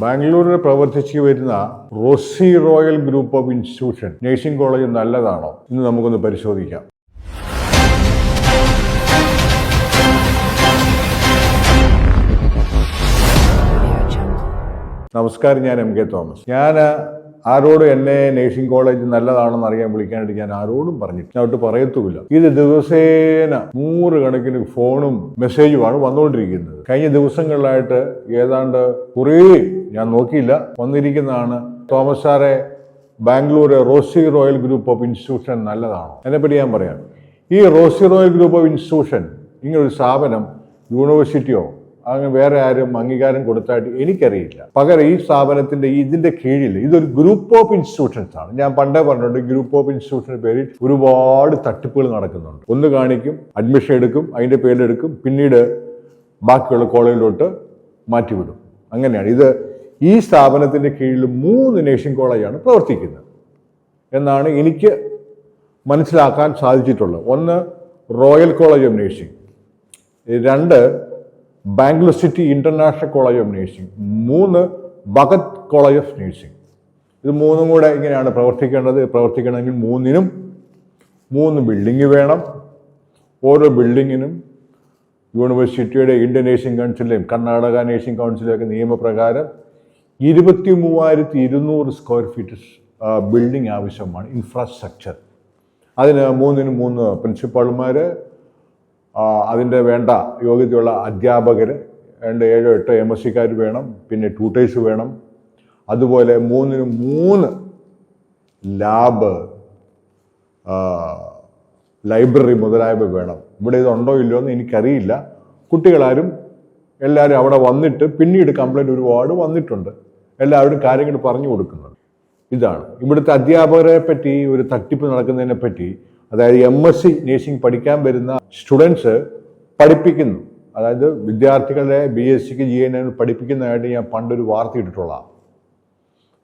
ബാംഗ്ലൂരിൽ പ്രവർത്തിച്ചു വരുന്ന Rosy Royal group of institution nursing college നല്ലതാണോ? ഇന്ന് നമുക്കൊന്ന് പരിശോധിക്കാം. നമസ്കാരം ഞാൻ എം കെ തോമസ്. ഞാൻ ആരോടും എന്നെ നഴ്സിംഗ് കോളേജ് നല്ലതാണെന്ന് അറിയാൻ വിളിക്കാനായിട്ട് ഞാൻ ആരോടും പറഞ്ഞിട്ട് ഞാൻ ഒട്ട് പറയത്തുമില്ല. ഇത് ദിവസേന നൂറുകണക്കിന് ഫോണും മെസ്സേജുമാണ് വന്നുകൊണ്ടിരിക്കുന്നത്. കഴിഞ്ഞ ദിവസങ്ങളിലായിട്ട് ഏതാണ്ട് കുറേ ഞാൻ നോക്കിയില്ല. വന്നിരിക്കുന്നതാണ് തോമസ് സാറെ Bangalore Rosy Royal group of institution നല്ലതാണോ? അതിനെപ്പറ്റി ഞാൻ പറയാം. ഈ Rosy Royal group of institution ഇങ്ങനൊരു സ്ഥാപനം യൂണിവേഴ്സിറ്റിയോ അങ്ങനെ വേറെ ആരും അംഗീകാരം കൊടുത്തായിട്ട് എനിക്കറിയില്ല. പകരം ഈ സ്ഥാപനത്തിന്റെ ഇതിന്റെ കീഴിൽ ഇതൊരു ഗ്രൂപ്പ് ഓഫ് ഇൻസ്റ്റിറ്റ്യൂഷൻസ് ആണ്. ഞാൻ പണ്ടേ പറഞ്ഞിട്ടുണ്ട് ഗ്രൂപ്പ് ഓഫ് ഇൻസ്റ്റിറ്റ്യൂഷന്റെ പേരിൽ ഒരുപാട് തട്ടിപ്പുകൾ നടക്കുന്നുണ്ട്. ഒന്ന് കാണിക്കും അഡ്മിഷൻ എടുക്കും അതിന്റെ പേരിലെടുക്കും പിന്നീട് ബാക്കിയുള്ള കോളേജിലോട്ട് മാറ്റിവിടും. അങ്ങനെയാണ്. ഇത് ഈ സ്ഥാപനത്തിന്റെ കീഴിൽ മൂന്ന് നേഴ്സിംഗ് കോളേജാണ് പ്രവർത്തിക്കുന്നത്. എന്നാണ് എനിക്ക് മനസ്സിലാക്കാൻ സാധിച്ചിട്ടുള്ളത്. ഒന്ന് റോയൽ കോളേജ് ഓഫ് നേഴ്സിംഗ്. രണ്ട് Bangalore city international college of nursing. മൂന്ന് ഭഗത് കോളേജ് ഓഫ് നേഴ്സിംഗ്. ഇത് മൂന്നും കൂടെ ഇങ്ങനെയാണ് പ്രവർത്തിക്കേണ്ടത്. പ്രവർത്തിക്കണമെങ്കിൽ മൂന്നിനും മൂന്ന് ബിൽഡിംഗ് വേണം. ഓരോ ബിൽഡിങ്ങിനും യൂണിവേഴ്സിറ്റിയുടെ ഇന്ത്യൻ നേഴ്സിംഗ് കൗൺസിലെയും കർണാടക നേഴ്സിംഗ് കൗൺസിലെയൊക്കെ നിയമപ്രകാരം ഇരുപത്തി മൂവായിരത്തി ഇരുന്നൂറ് സ്ക്വയർ ഫീറ്റ് ബിൽഡിംഗ് ആവശ്യമാണ് ഇൻഫ്രാസ്ട്രക്ചർ അതിന് മൂന്നിന് മൂന്ന് പ്രിൻസിപ്പാൾമാർ അതിന്റെ വേണ്ട യോഗ്യതയുള്ള അധ്യാപകർ രണ്ട് ഏഴോ എട്ടോ എം എസ് സിക്കാർ വേണം പിന്നെ ട്യൂട്ടേഴ്സ് വേണം. അതുപോലെ മൂന്നിന് മൂന്ന് ലാബ് ലൈബ്രറി മുതലായവ വേണം. ഇവിടെ ഇതുണ്ടോ ഇല്ലയോ എന്ന് എനിക്കറിയില്ല. കുട്ടികളാരും എല്ലാവരും അവിടെ വന്നിട്ട് പിന്നീട് കംപ്ലൈന്റ് ഒരുപാട് വന്നിട്ടുണ്ട്. എല്ലാവരും കാര്യങ്ങൾ പറഞ്ഞു കൊടുക്കുന്നത്. ഇതാണ്. ഇവിടുത്തെ അധ്യാപകരെ പറ്റി ഒരു തട്ടിപ്പ് നടക്കുന്നതിനെ പറ്റി അതായത് എം എസ് സി നേഴ്സിംഗ് പഠിക്കാൻ വരുന്ന സ്റ്റുഡൻസ് പഠിപ്പിക്കുന്നു. അതായത് വിദ്യാർത്ഥികളെ ബി എസ് സിക്ക് ജി എൻ പഠിപ്പിക്കുന്നതായിട്ട് ഞാൻ പണ്ടൊരു വാർത്ത ഇട്ടിട്ടുള്ളതാണ്.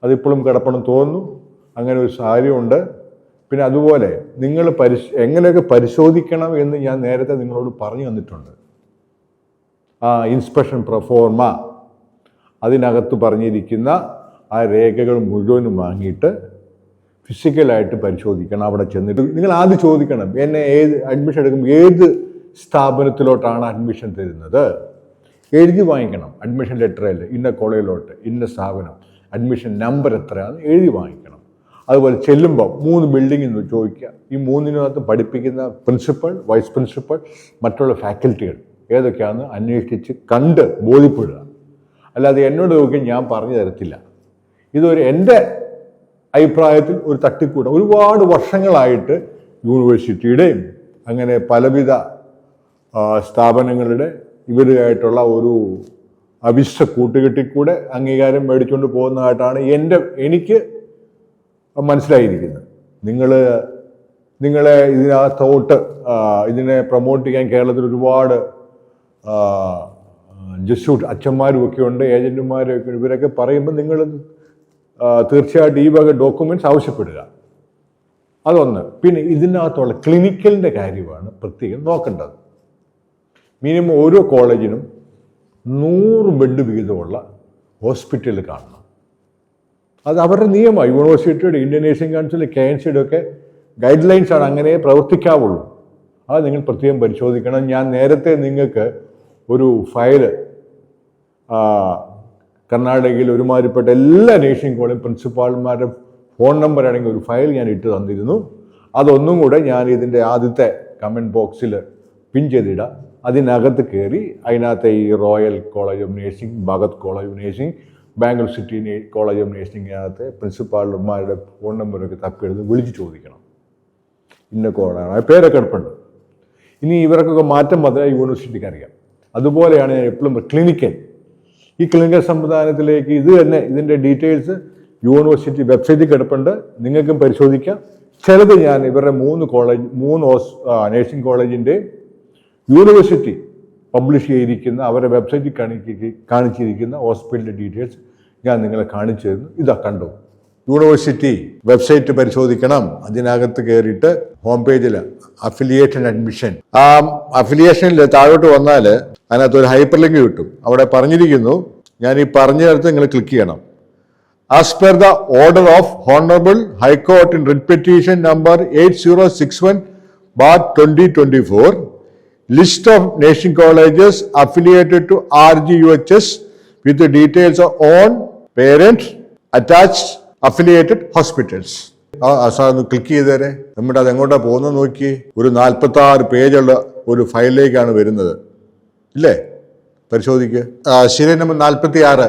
അതിപ്പോഴും കിടപ്പണം തോന്നുന്നു. അങ്ങനെ ഒരു സാഹചര്യമുണ്ട്. പിന്നെ അതുപോലെ നിങ്ങൾ പരിശ് എങ്ങനെയൊക്കെ പരിശോധിക്കണം എന്ന് ഞാൻ നേരത്തെ നിങ്ങളോട് പറഞ്ഞു തന്നിട്ടുണ്ട്. ആ ഇൻസ്പെക്ഷൻ പ്രൊഫോർമ അതിനകത്ത് പറഞ്ഞിരിക്കുന്ന ആ രേഖകൾ മുഴുവനും വാങ്ങിയിട്ട് ഫിസിക്കലായിട്ട് പരിശോധിക്കണം അവിടെ ചെന്നിട്ട്. നിങ്ങൾ ആദ്യം ചോദിക്കണം എന്നെ ഏത് അഡ്മിഷൻ എടുക്കുമ്പോൾ ഏത് സ്ഥാപനത്തിലോട്ടാണ് അഡ്മിഷൻ തരുന്നത്? എഴുതി വാങ്ങിക്കണം അഡ്മിഷൻ ലെറ്റർ ലെറ്ററിൽ ഇന്ന കോളേജിലോട്ട് ഇന്ന സ്ഥാപനം അഡ്മിഷൻ നമ്പർ എത്രയാണ് എഴുതി വാങ്ങിക്കണം. അതുപോലെ ചെല്ലുമ്പോൾ മൂന്ന് ബിൽഡിംഗിൽ നിന്ന് ചോദിക്കുക. ഈ മൂന്നിനകത്ത് പഠിപ്പിക്കുന്ന പ്രിൻസിപ്പൾ വൈസ് പ്രിൻസിപ്പൾ മറ്റുള്ള ഫാക്കൽറ്റികൾ ഏതൊക്കെയാണെന്ന് അന്വേഷിച്ച് കണ്ട് ബോധ്യപ്പെടുക അല്ലാതെ എന്നോട് നോക്കി ഞാൻ പറഞ്ഞു തരത്തില്ല. ഇതൊരു എന്റെ അഭിപ്രായത്തിൽ ഒരു തട്ടിക്കൂട. ഒരുപാട് വർഷങ്ങളായിട്ട് യൂണിവേഴ്സിറ്റിയുടെയും അങ്ങനെ പലവിധ സ്ഥാപനങ്ങളുടെ ഇവരുമായിട്ടുള്ള ഒരു അവിശ്വ കൂട്ടുകെട്ടിക്കൂടെ അംഗീകാരം മേടിച്ചുകൊണ്ട് പോകുന്നതായിട്ടാണ് എന്റെ എനിക്ക് മനസ്സിലായിരിക്കുന്നത്. നിങ്ങൾ നിങ്ങളെ ഇതിനകത്തോട്ട് ഇതിനെ പ്രൊമോട്ട് ചെയ്യാൻ കേരളത്തിൽ ഒരുപാട് ജസ്യൂട്ട് അച്ഛന്മാരും ഒക്കെ ഉണ്ട്. ഏജന്റുമാരും ഒക്കെ ഇവരൊക്കെ പറയുമ്പോൾ നിങ്ങൾ തീർച്ചയായിട്ടും ഈ വക ഡോക്യുമെന്റ്സ് ആവശ്യപ്പെടുക. അതൊന്ന്. പിന്നെ ഇതിനകത്തുള്ള ക്ലിനിക്കലിന്റെ കാര്യമാണ് പ്രത്യേകം നോക്കേണ്ടത്. മിനിമം ഓരോ കോളേജിനും നൂറ് ബെഡ് വീതമുള്ള ഹോസ്പിറ്റൽ കാണണം. അത് അവരുടെ നിയമമാണ്. യൂണിവേഴ്സിറ്റിയുടെ Indian nursing council K N സിയുടെ ഒക്കെ ഗൈഡ് ലൈൻസ് ആണ്. അങ്ങനെ പ്രവർത്തിക്കാവുള്ളൂ. അത് നിങ്ങൾ പ്രത്യേകം പരിശോധിക്കണം. ഞാൻ നേരത്തെ നിങ്ങൾക്ക് ഒരു ഫയൽ കർണാടകയിൽ ഒരുമാതിരിപ്പെട്ട എല്ലാ നേഴ്സിംഗ് കോളേജ് പ്രിൻസിപ്പാൾമാരുടെ ഫോൺ നമ്പർ അടങ്ങിയ ഒരു ഫയൽ ഞാൻ ഇട്ട് തന്നിരുന്നു. അതൊന്നും കൂടെ ഞാൻ ഇതിന്റെ ആദ്യത്തെ കമന്റ് ബോക്സിൽ പിൻ ചെയ്തിടാം. അതിനകത്ത് കയറി അതിനകത്തെ ഈ Royal college of nursing Bhagat college of nursing Bangalore city college of നേഴ്സിംഗിനകത്ത് പ്രിൻസിപ്പാൾമാരുടെ ഫോൺ നമ്പറൊക്കെ തപ്പിയെടുത്ത് വിളിച്ച് ചോദിക്കണം. ഇന്ന കോളാണ്. ആ പേരൊക്കെ എടുപ്പുണ്ട്. ഇനി ഇവർക്കൊക്കെ മാറ്റം മാത്രമേ യൂണിവേഴ്സിറ്റിക്ക് അറിയാം അതുപോലെയാണ് ഞാൻ എപ്പോഴും ക്ലിനിക്കൽ ഈ ക്ലിനിക്കൽ സംവിധാനത്തിലേക്ക് ഇത് തന്നെ ഇതിന്റെ ഡീറ്റെയിൽസ് യൂണിവേഴ്സിറ്റി വെബ്സൈറ്റിൽ കിടപ്പുണ്ട്. നിങ്ങൾക്കും പരിശോധിക്കാം. ചിലത് ഞാൻ ഇവരുടെ മൂന്ന് കോളേജ് മൂന്ന് നേഴ്സിംഗ് കോളേജിന്റെ യൂണിവേഴ്സിറ്റി പബ്ലിഷ് ചെയ്തിരിക്കുന്ന അവരുടെ വെബ്സൈറ്റിൽ കാണിക്ക കാണിച്ചിരിക്കുന്ന ഹോസ്പിറ്റലിന്റെ ഡീറ്റെയിൽസ് ഞാൻ നിങ്ങളെ കാണിച്ചു തരുന്നു. ഇതാ കണ്ടു? യൂണിവേഴ്സിറ്റി വെബ്സൈറ്റ് പരിശോധിക്കണം. അതിനകത്ത് കയറിയിട്ട് ഹോം പേജിൽ അഫിലിയേഷൻ അഡ്മിഷൻ ആ അഫിലിയേഷനിൽ താഴോട്ട് വന്നാൽ അതിനകത്ത് ഒരു ഹൈപ്പർ ലിങ്ക് കിട്ടും. അവിടെ പറഞ്ഞിരിക്കുന്നു ഞാൻ ഈ പറഞ്ഞിടത്ത് നിങ്ങൾ ക്ലിക്ക് ചെയ്യണം. As per the order of honourable high court in writ number eight zero six one bar twenty twenty four list of nation colleges affiliated to R G U H S with details on parents attached affiliated hospitals sir click ചെയ്തേരെ. നമ്മുടെ അത് എങ്ങോട്ടാ പോകുന്നത് നോക്കി ഒരു നാൽപ്പത്തി ആറ് പേജുള്ള ഒരു ഫയലിലേക്കാണ് വരുന്നത്. ഇല്ലേ? പരിശോധിക്കുക ശരി നമ്പർ നാൽപ്പത്തി ആറ്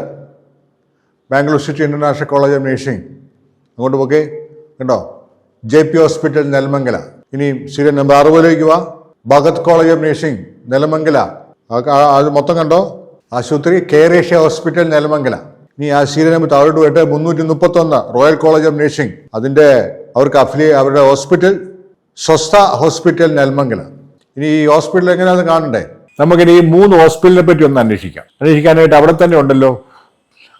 Bangalore city international college of nursing. അങ്ങോട്ട് പോക്കെ. കണ്ടോ? J P hospital Nelamangala. ഇനി ശരി നമ്പർ അറുപതിലേക്ക് വാ. Bhagat college of nursing Nelamangala അത് മൊത്തം കണ്ടോ? ആശുപത്രി കേരേഷ്യ ഹോസ്പിറ്റൽ നെലമംഗല ഇനി ആ സീരിയൽ നമ്പർ താഴോട്ട് പോയിട്ട് മുന്നൂറ്റി മുപ്പത്തി ഒന്ന് റോയൽ കോളേജ് ഓഫ് നേഴ്സിംഗ്. അതിന്റെ അവർക്ക് അഫിലി അവരുടെ ഹോസ്പിറ്റൽ സ്വസ്ഥ ഹോസ്പിറ്റൽ നെൽമംഗല. ഇനി ഈ ഹോസ്പിറ്റൽ എങ്ങനെയാണെന്ന് കാണണ്ടേ? നമുക്കിനി ഈ മൂന്ന് ഹോസ്പിറ്റലിനെ പറ്റി ഒന്ന് അന്വേഷിക്കാം. അന്വേഷിക്കാനായിട്ട് അവിടെ തന്നെ ഉണ്ടല്ലോ.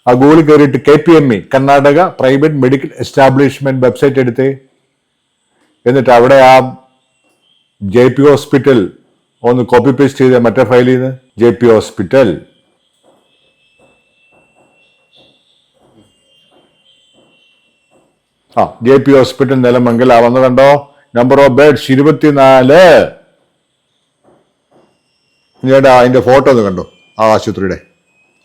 ആ ഗൂഗിൾ കയറിയിട്ട് K P M E Karnataka private medical establishment website എടുത്ത് എന്നിട്ട് അവിടെ ആ ജെ പി ഹോസ്പിറ്റൽ ഒന്ന് കോപ്പി പേസ്റ്റ് ചെയ്ത മറ്റേ ഫയലിൽ നിന്ന് ജെ പി ഹോസ്പിറ്റൽ. ആ ജെ പി ഹോസ്പിറ്റൽ നിലമംഗല വന്നു കണ്ടോ? നമ്പർ ഓഫ് ബെഡ്സ് ഇരുപത്തിനാല്. ചേട്ടാ അതിന്റെ ഫോട്ടോ ഒന്ന് കണ്ടോ? ആ ആശുപത്രിയുടെ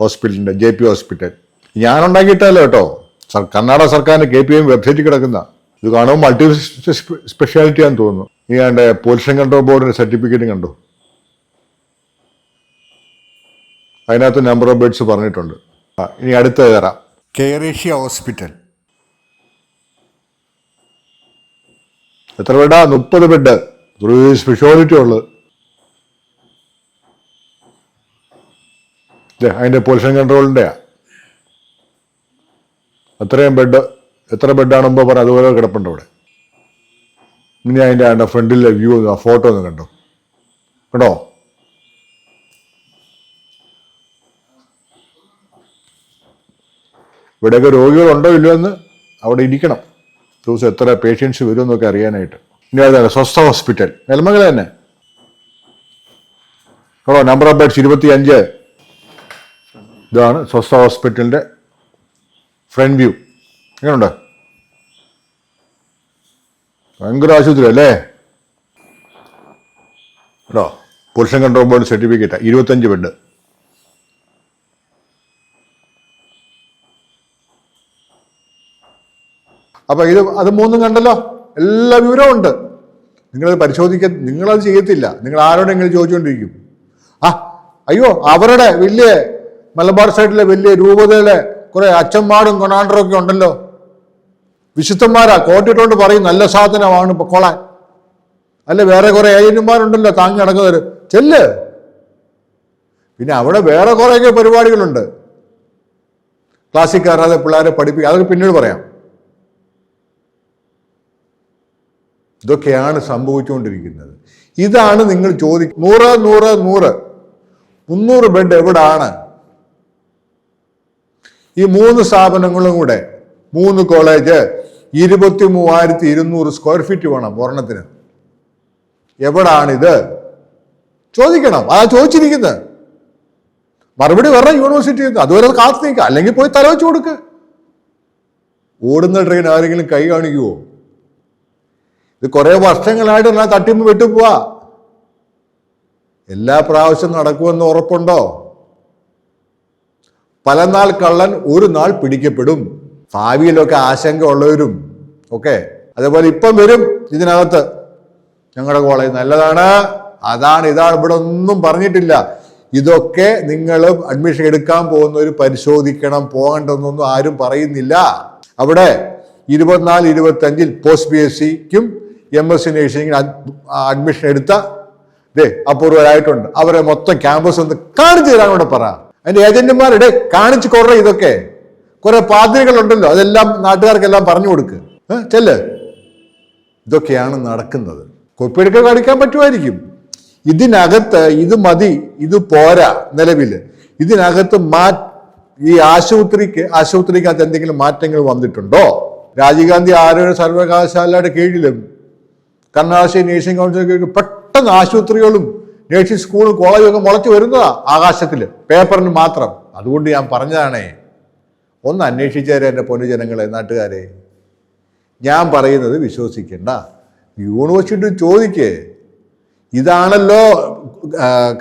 ഹോസ്പിറ്റലിന്റെ ജെ പി ഹോസ്പിറ്റൽ. ഞാൻ ഉണ്ടാക്കിയിട്ടല്ലോ കേട്ടോ. കർണാടക സർക്കാരിന്റെ കെ പി എം വെബ്സൈറ്റിൽ കിടക്കുന്ന. ഇത് കാണുമ്പോൾ മൾട്ടി സ്പെഷ്യാലിറ്റി ആണെന്ന് തോന്നുന്നു. ഈ കണ്ട പൊല്യൂഷൻ കൺട്രോൾ ബോർഡിന്റെ സർട്ടിഫിക്കറ്റും കണ്ടു? അതിനകത്ത് നമ്പർ ഓഫ് ബെഡ്സ് പറഞ്ഞിട്ടുണ്ട്. ഇനി അടുത്ത കയറാം. കെയറേഷ്യ ഹോസ്പിറ്റൽ. എത്ര ബെഡാ മുപ്പത് ബെഡ് സ്പെഷ്യാലിറ്റി ഉള്ളത്. ദേ, അതിന്റെ പൊല്യൂഷൻ കൺട്രോളിന്റെ അത്രയും ബെഡ് എത്ര ബെഡാണ് മുമ്പ് അതുപോലെ കിടപ്പുണ്ട് അവിടെ. ഇനി അതിന്റെ അതിന്റെ ഫ്രണ്ടിലെ വ്യൂ ആ ഫോട്ടോ ഒന്ന് കണ്ടോ? കണ്ടോ? ഇവിടെയൊക്കെ രോഗികളുണ്ടോ ഇല്ലയോ എന്ന് അവിടെ ഇരിക്കണം. ദിവസം എത്ര പേഷ്യൻസ് വരും എന്നൊക്കെ അറിയാനായിട്ട്. ഇനി അതാണ് സ്വസ്ഥ ഹോസ്പിറ്റൽ നെൽമംഗല തന്നെ. കേട്ടോ നമ്പർ ഓഫ് ബെഡ്സ് ഇരുപത്തി അഞ്ച് ഇതാണ് സ്വസ്ഥ ഹോസ്പിറ്റലിന്റെ ഫ്രണ്ട് വ്യൂ. എങ്ങനെയുണ്ട് ഭയങ്കര ആശുപത്രി അല്ലേ? കേട്ടോ? പുരുഷൻ കൺട്രോൾ ബോർഡ് സർട്ടിഫിക്കറ്റ് ഇരുപത്തഞ്ച് ബെഡ്. അപ്പൊ ഇത് അത് മൂന്നും കണ്ടല്ലോ? എല്ലാ വിവരവും ഉണ്ട്. നിങ്ങളത് പരിശോധിക്കാൻ നിങ്ങളത് ചെയ്യത്തില്ല. നിങ്ങൾ ആരോടെങ്കിലും ചോദിച്ചുകൊണ്ടിരിക്കും ആ അയ്യോ അവരുടെ വലിയ മലബാർ സൈഡിലെ വലിയ രൂപതയിലെ കുറെ അച്ഛന്മാരും കൊണാണ്ടറും ഒക്കെ ഉണ്ടല്ലോ. വിശുദ്ധന്മാരാ കോട്ടിട്ടുകൊണ്ട് പറയും നല്ല സാധനമാണ് കൊളാൻ. അല്ല വേറെ കുറെ ഏജന്റുമാരുണ്ടല്ലോ താങ്ങി നടക്കുന്നവർ ചെല്ല്. പിന്നെ അവിടെ വേറെ കുറേയൊക്കെ പരിപാടികളുണ്ട്. ക്ലാസ്സിൽ പിള്ളേരെ പഠിപ്പിക്കുക അതൊക്കെ പിന്നീട് പറയാം. ഇതൊക്കെയാണ് സംഭവിച്ചുകൊണ്ടിരിക്കുന്നത്. ഇതാണ് നിങ്ങൾ ചോദിക്കുന്നത് നൂറ് നൂറ് നൂറ്. മുന്നൂറ് ബെഡ് എവിടാണ്? ഈ മൂന്ന് സ്ഥാപനങ്ങളും കൂടെ മൂന്ന് കോളേജ് ഇരുപത്തി മൂവായിരത്തി ഇരുന്നൂറ് സ്ക്വയർ ഫീറ്റ് വേണം ഒരെണ്ണത്തിന്. എവിടാണിത്? ചോദിക്കണം. അതാ ചോദിച്ചിരിക്കുന്നത് മറുപടി വേറെ യൂണിവേഴ്സിറ്റി അതുവരെ കാത്തു നിൽക്കുക അല്ലെങ്കിൽ പോയി തല വെച്ച് കൊടുക്ക്. ഓടുന്ന ട്രെയിൻ ആരെങ്കിലും കൈ കാണിക്കുവോ? ഇത് കുറെ വർഷങ്ങളായിട്ട് എന്നാ തട്ടിമ്പ് വിട്ടുപോവാ എല്ലാ പ്രാവശ്യം നടക്കുമെന്ന് ഉറപ്പുണ്ടോ? പല നാൾ കള്ളൻ ഒരു നാൾ പിടിക്കപ്പെടും. ഭാവിയിലൊക്കെ ആശങ്ക ഉള്ളവരും ഒക്കെ. അതേപോലെ ഇപ്പം വരും ഇതിനകത്ത്. ഞങ്ങളുടെ കോളേജ് നല്ലതാണ്. അതാണ് ഇതാണ്. ഇവിടെ ഒന്നും പറഞ്ഞിട്ടില്ല. ഇതൊക്കെ നിങ്ങൾ അഡ്മിഷൻ എടുക്കാൻ പോകുന്നവർ പരിശോധിക്കണം. പോകണ്ടെന്നൊന്നും ആരും പറയുന്നില്ല. അവിടെ ഇരുപത്തിനാല് ഇരുപത്തി അഞ്ചിൽ പോസ്റ്റ് ബി എസ് സിക്കും എം എസ് സി നേഴ്സിംഗിന് അഡ്മിഷൻ എടുത്ത ദേ അപൂർവരായിട്ടുണ്ട്. അവരെ മൊത്തം ക്യാമ്പസ് ഒന്ന് കാണിച്ചു തരാൻ കൂടെ പറ. അതിന്റെ ഏജന്റുമാരുടെ കാണിച്ചു കുറേ ഇതൊക്കെ. കുറെ പാതിരികളുണ്ടല്ലോ അതെല്ലാം നാട്ടുകാർക്കെല്ലാം പറഞ്ഞു കൊടുക്ക്. ചെല്ല്. ഇതൊക്കെയാണ് നടക്കുന്നത്. കൊപ്പിയെടുക്കാൻ കാണിക്കാൻ പറ്റുമായിരിക്കും. ഇതിനകത്ത് ഇത് മതി ഇത് പോരാ നിലവിൽ ഇതിനകത്ത് മാ ഈ ആശുപത്രിക്ക് ആശുപത്രിക്കകത്ത് എന്തെങ്കിലും മാറ്റങ്ങൾ വന്നിട്ടുണ്ടോ? രാജീവ് ഗാന്ധി ആരോഗ്യ സർവകലാശാലയുടെ കീഴിലും കർണാടക നേഴ്സിംഗ് കൗൺസിൽ കീഴിലും പെട്ടെന്ന് ആശുപത്രികളും നേഴ്സിംഗ് സ്കൂളും കോളേജും ഒക്കെ മുളച്ചു വരുന്നതാ ആകാശത്തിൽ പേപ്പറിന് മാത്രം. അതുകൊണ്ട് ഞാൻ പറഞ്ഞതാണേ. ഒന്ന് അന്വേഷിച്ചേരെ എന്റെ പൊന്നുജനങ്ങളെ നാട്ടുകാരെ. ഞാൻ പറയുന്നത് വിശ്വസിക്കണ്ട. യൂണിവേഴ്സിറ്റി ചോദിക്കേ. ഇതാണല്ലോ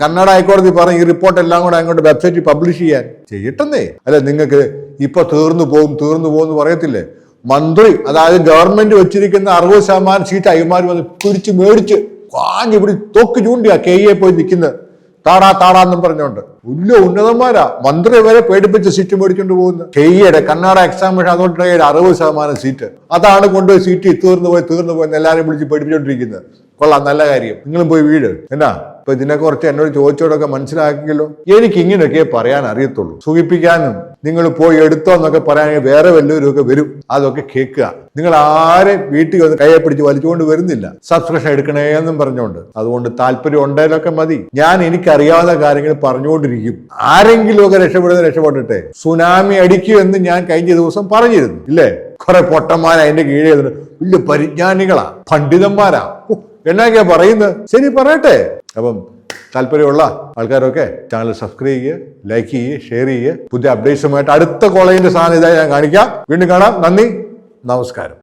കന്നഡ ഹൈക്കോടതി പറഞ്ഞ ഈ റിപ്പോർട്ട് എല്ലാം കൂടെ അങ്ങോട്ട് വെബ്സൈറ്റിൽ പബ്ലിഷ് ചെയ്യാൻ. ചെയ്യട്ടെന്നേ. അല്ല നിങ്ങൾക്ക് ഇപ്പൊ തീർന്നു പോകും തീർന്നു പോകും എന്ന് പറയത്തില്ലേ? മന്ത്രി അതായത് ഗവൺമെന്റ് വെച്ചിരിക്കുന്ന അറുപത് ശതമാനം സീറ്റ് അയ്യമാർ വന്ന് പിടിച്ച് മേടിച്ച് കാഞ്ഞ് ഇവിടെ തോക്ക് ചൂണ്ടിയാ കെ എ പോയി നിൽക്കുന്നത്. താടാ താടാന്നും പറഞ്ഞോണ്ട് വലിയ ഉന്നതന്മാരാ. മന്ത്രി വരെ പേടിപ്പിച്ച് സീറ്റ് മേടിച്ചോണ്ട് കെ ഇയുടെ കന്നഡ എക്സാമിനേഷൻ അതുകൊണ്ട് അറുപത് ശതമാനം സീറ്റ് അതാണ് കൊണ്ടുപോയി സീറ്റ് തീർന്നു പോയി തീർന്നു പോയി എല്ലാവരും വിളിച്ച് പേടിപ്പിച്ചോണ്ടിരിക്കുന്നത്. കൊള്ളാം നല്ല കാര്യം. നിങ്ങളും പോയി വീട്. എന്നാ ഇപ്പൊ ഇതിനെ കുറിച്ച് എന്നോട് ചോദിച്ചോടൊക്കെ മനസ്സിലാക്കിയല്ലോ? എനിക്ക് ഇങ്ങനെയൊക്കെ പറയാൻ അറിയത്തുള്ളൂ. സുഖിപ്പിക്കാനും നിങ്ങൾ പോയി എടുത്തോ എന്നൊക്കെ പറയാനെങ്കിൽ വേറെ വല്ലവരും ഒക്കെ വരും. അതൊക്കെ കേൾക്കുക. നിങ്ങൾ ആരെ വീട്ടിൽ വന്ന് കയ്യെ പിടിച്ച് വലിച്ചുകൊണ്ട് വരുന്നില്ല. സബ്സ്ക്രിപ്ഷൻ എടുക്കണേ എന്നും പറഞ്ഞുകൊണ്ട്. അതുകൊണ്ട് താല്പര്യം ഉണ്ടായാലൊക്കെ മതി. ഞാൻ എനിക്കറിയാവുന്ന കാര്യങ്ങൾ പറഞ്ഞുകൊണ്ടിരിക്കും. ആരെങ്കിലും ഒക്കെ രക്ഷപ്പെടുന്ന രക്ഷപ്പെട്ടിട്ടെ സുനാമി അടിക്കൂ എന്ന് ഞാൻ കഴിഞ്ഞ ദിവസം പറഞ്ഞിരുന്നു. ഇല്ലേ? കുറെ പൊട്ടന്മാർ അതിന്റെ കീഴിൽ വലിയ പരിജ്ഞാനികളാ. പണ്ഡിതന്മാരാ. എന്നൊക്കെയാ പറയുന്നത് ശരി പറയട്ടെ. അപ്പം താല്പര്യമുള്ള ആൾക്കാരൊക്കെ ചാനൽ സബ്സ്ക്രൈബ് ചെയ്യുക ലൈക്ക് ചെയ്യുക ഷെയർ ചെയ്യുക. പുതിയ അപ്ഡേറ്റ്സുമായിട്ട് അടുത്ത കോളേജിന്റെ സാധനം ഇതായി ഞാൻ കാണിക്കാം. വീണ്ടും കാണാം. നന്ദി. നമസ്കാരം.